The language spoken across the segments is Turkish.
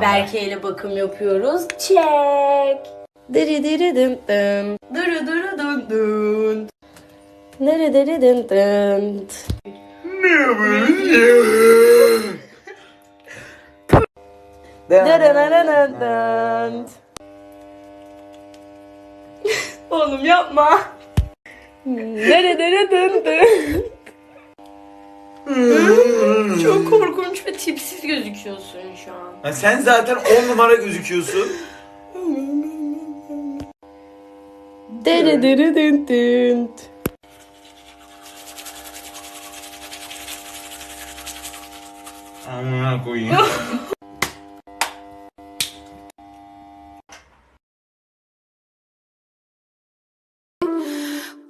Berke ile bakım yapıyoruz. Çek. Dırı dırı dın dın. Dırı dırı dın dın. Dırı dırı dın dın. Dırı dırı dın dın. Oğlum yapma. Dırı dırı dın dın. Çok korkunç ve tipsiz gözüküyorsun şu an. Ha, sen zaten 10 numara gözüküyorsun. Dırı dırı dın dın. Amına koyayım.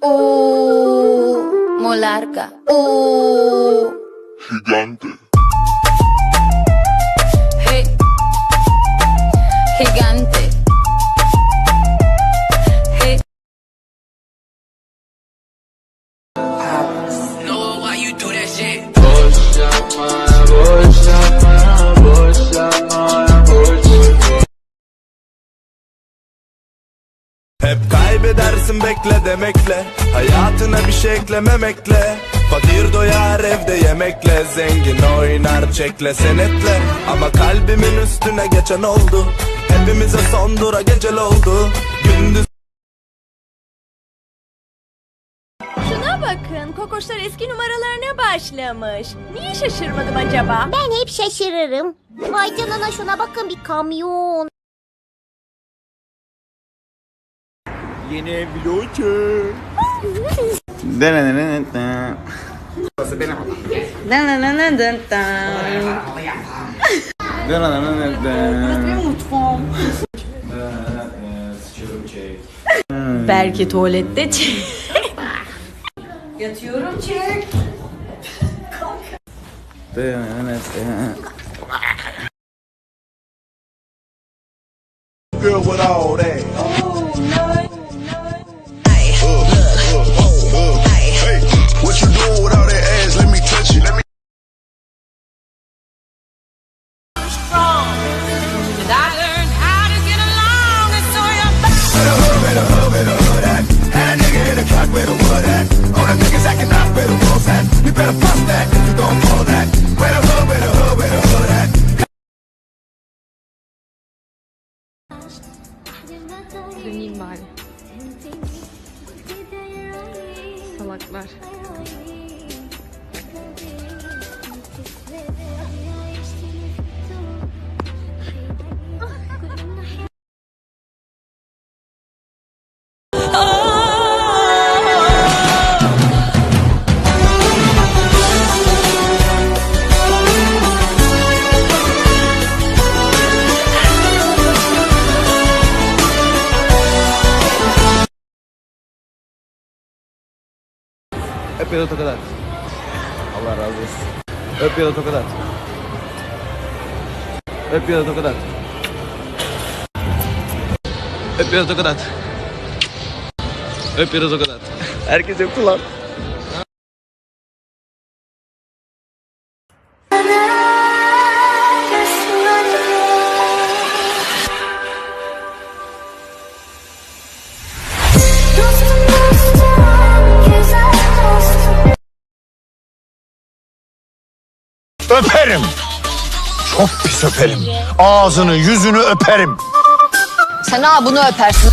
Uh, molarga. Uh. Gigante. Gigante. Kaybedersin bekle demekle Hayatına bir şey eklememekle Fakir doyar evde yemekle Zengin oynar çekle senetle Ama kalbimin üstüne geçen oldu Hepimize son dura gecel oldu Gündüz Şuna bakın, kokoşlar eski numaralarına başlamış. Niye şaşırmadım acaba? Ben hep şaşırırım. Vay canına şuna bakın bir kamyon. Yeni vlogger. Dın dın dın dın dın. Belki tuvalette çek. Yatıyorum çek. Girl with all that Döneyim bari. Salaklar. Ya da tokat at. Allah razı olsun. Öp ya da tokat at. Öp ya da tokat at. Öp ya da tokat at. Öp ya da tokat at. Herkes öptü lan. Öperim. Çok pis öperim. Ağzını, yüzünü öperim. Sen ha bunu öpersin.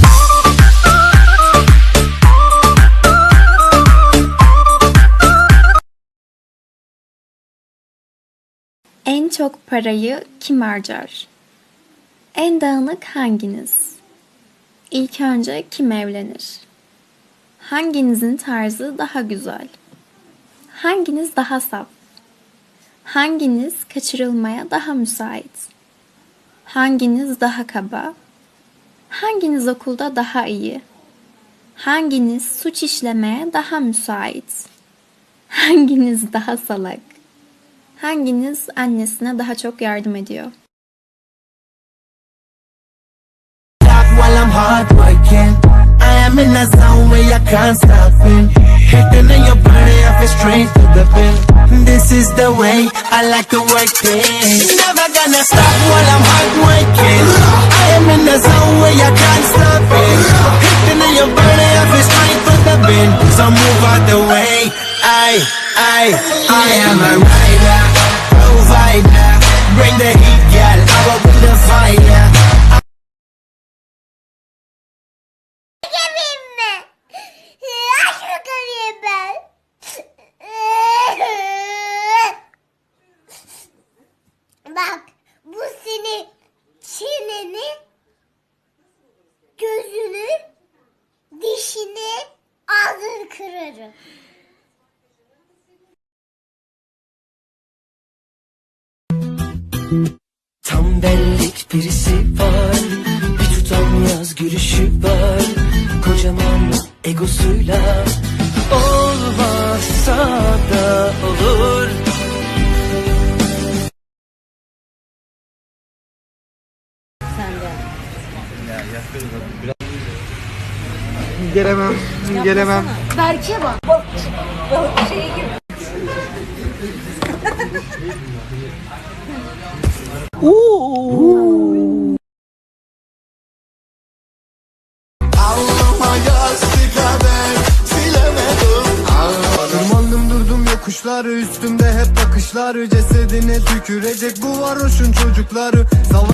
En çok parayı kim harcar? En dağınık hanginiz? İlk önce kim evlenir? Hanginizin tarzı daha güzel? Hanginiz daha saf? Hanginiz kaçırılmaya daha müsait? Hanginiz daha kaba? Hanginiz okulda daha iyi? Hanginiz suç işlemeye daha müsait? Hanginiz daha salak? Hanginiz annesine daha çok yardım ediyor? I'm heartbroken. I am in a zone where I can't stop the strength the bill. This is the way I like to work it. Never gonna stop while I'm hard working. I am in the zone where you can't stop it. Hitting in your body, every strength for the bin. So move out the way. I, I, I am a rider, provider. Bring the heat, girl. I will be the fire. Kırarım. Tam bellik birisi var. Bir tutamaz gülüşü var. Kocaman egosuyla Olmazsa da olur Gelemem, gelemem. Berke bak. Bak, bak şey gibi. Allah'ıma yazdı kader silemedim Tırmandım durdum yokuşları Üstümde hep bakışları Cesedine tükürecek bu varoşun çocukları Sava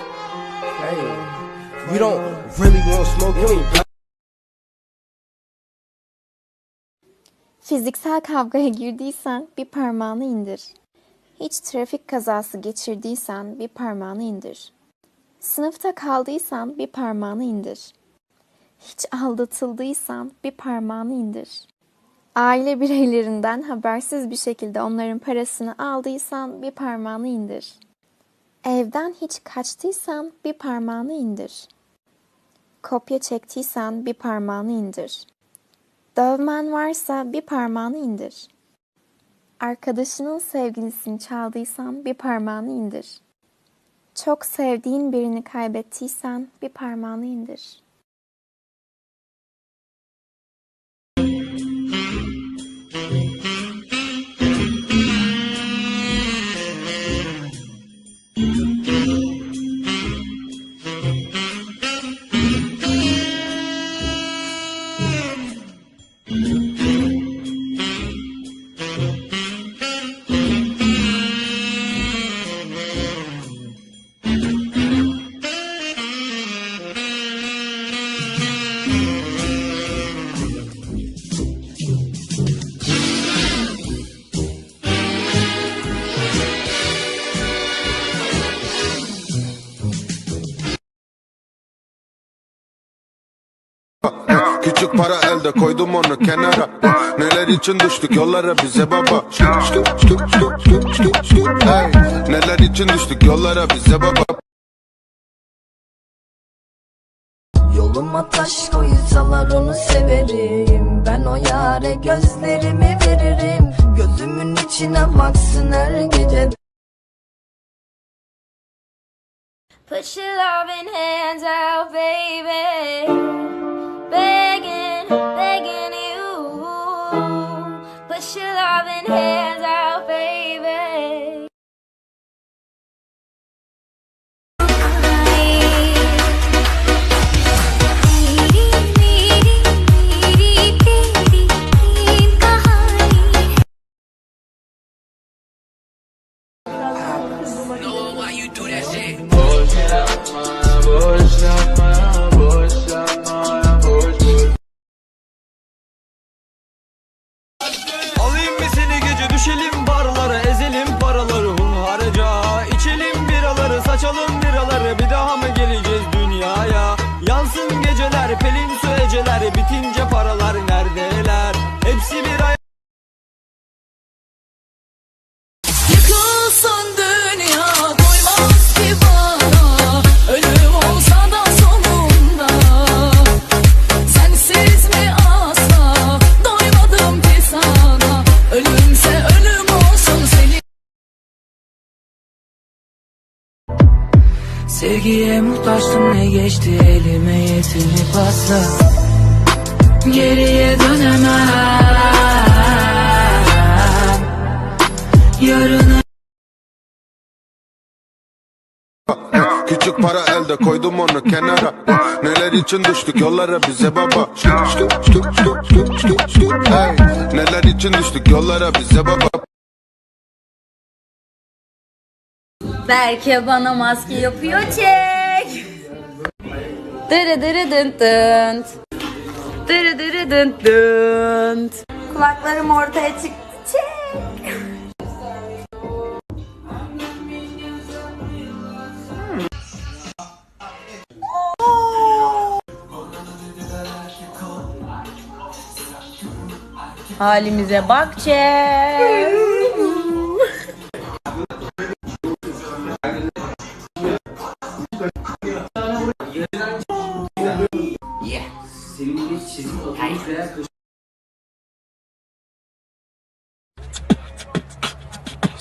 We don't really want smoke. You ain't Fiziksel kavgaya girdiysen bir parmağını indir. Hiç trafik kazası geçirdiysen bir parmağını indir. Sınıfta kaldıysan bir parmağını indir. Hiç aldatıldıysan bir parmağını indir. Aile bireylerinden habersiz bir şekilde onların parasını aldıysan bir parmağını indir. Evden hiç kaçtıysan bir parmağını indir. Kopya çektiysen bir parmağını indir. Dövmen varsa bir parmağını indir. Arkadaşının sevgilisini çaldıysan bir parmağını indir. Çok sevdiğin birini kaybettiysen bir parmağını indir. Küçük para elde koydum onu kenara. Neler için düştük yollara bize baba? Hey, Neler için düştük yollara bize baba? Yoluma taş koysalar onu severim. Ben o yare gözlerimi veririm. Gözümün içine baksın her gece. Put your loving hands out, baby. Begging, Put your loving hands out, biraları saçalım biraları bir daha mı geleceğiz dünyaya? Yansın geceler pelin su eceler bitince paralar neredeler Sevgiye muhtaçtım ne geçti elime yetinip asla Geriye dönemem. Yarına Küçük para elde koydum onu kenara. Neler için düştük yollara bize baba. Neler için düştük yollara bize baba Berke bana maske yapıyor çek. Dırı dırı dın dın. Dırı dırı dın dın. Kulaklarım ortaya çıktı çek. Halimize bak çek.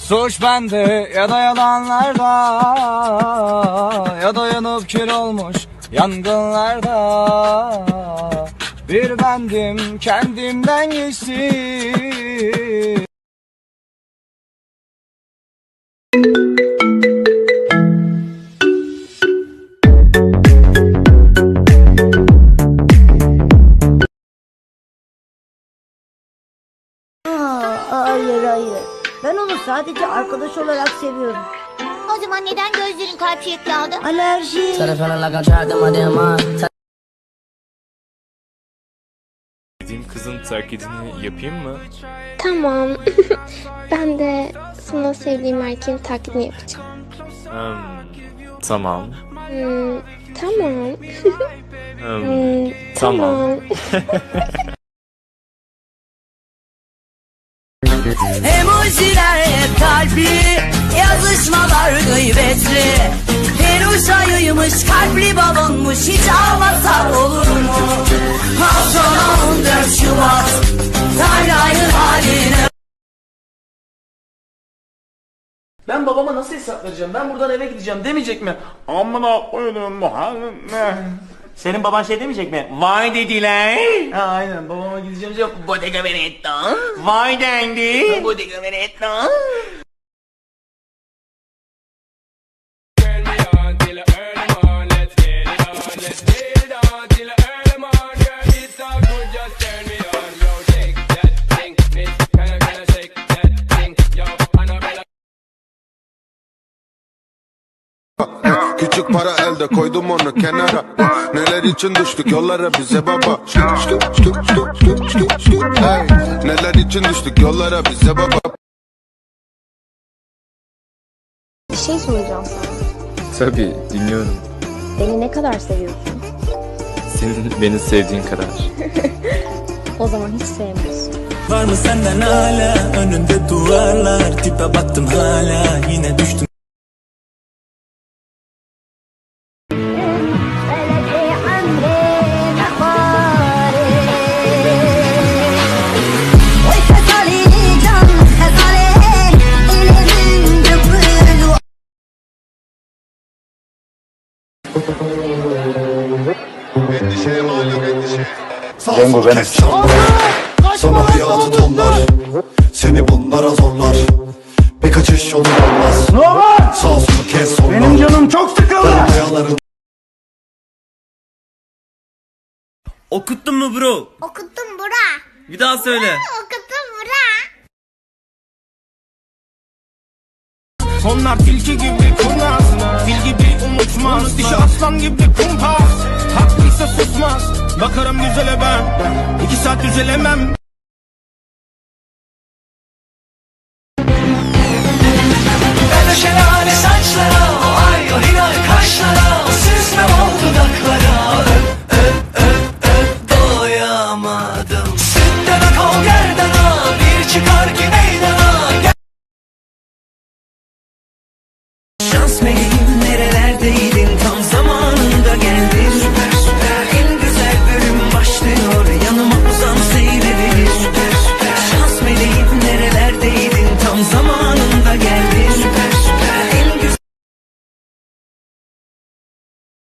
Suç bende ya da yalanlarda Ya da yanıp kül olmuş yangınlarda. Bir bendim kendimden geçti Ben onu sadece arkadaş olarak seviyorum. O zaman neden gözlerin kalp şekli aldı? Alerji. Dediğim kızın taklidini yapayım mı? Tamam. ben de sana sevdiğim erkeğin taklidini yapacağım. Hmm, tamam. Hmm, tamam. Hmm, Hmm, tamam. Emojiler hep kalbi Yazışmalar gıybetli Peruşayıymış kalpli balonmuş Hiç almasak olur mu? Haftanın 14 Şubat Tarlayın haline Ben babama nasıl hesap vereceğim? Ben buradan eve gideceğim demeyecek mi? Amına koydum haline. Senin baban şey demeyecek mi? Vay dediler. Ha aynen babama gideceğim diyor. Bodega Veneta. Vay dendi. Bodega Veneta. Küçük para elde koydum onu kenara Neler için düştük yollara bize baba. Hey, Neler için düştük yollara bize baba Bir şey soracağım sana. Tabii dinliyorum. Beni ne kadar seviyorsun? Senin beni sevdiğin kadar. O zaman hiç sevmiyorsun. Var mı senden hala önünde duvarlar Tipe baktım hala yine düştüm Cengo benim Sana hayatı tonlar Seni bunlara zorlar Bir kaçış yolu olmaz Ne var? Sağ solu kes sonlar Benim canım çok sıkıldı Dayaların Okuttun mu bro? Okuttum bura. Bir daha söyle. Okuttum bura. Onlar tilki gibi kurnaz Fil gibi unutmaz Dişi aslan gibi kumpas Haklıysa susmaz Bakarım güzele ben. İki saat düzelemem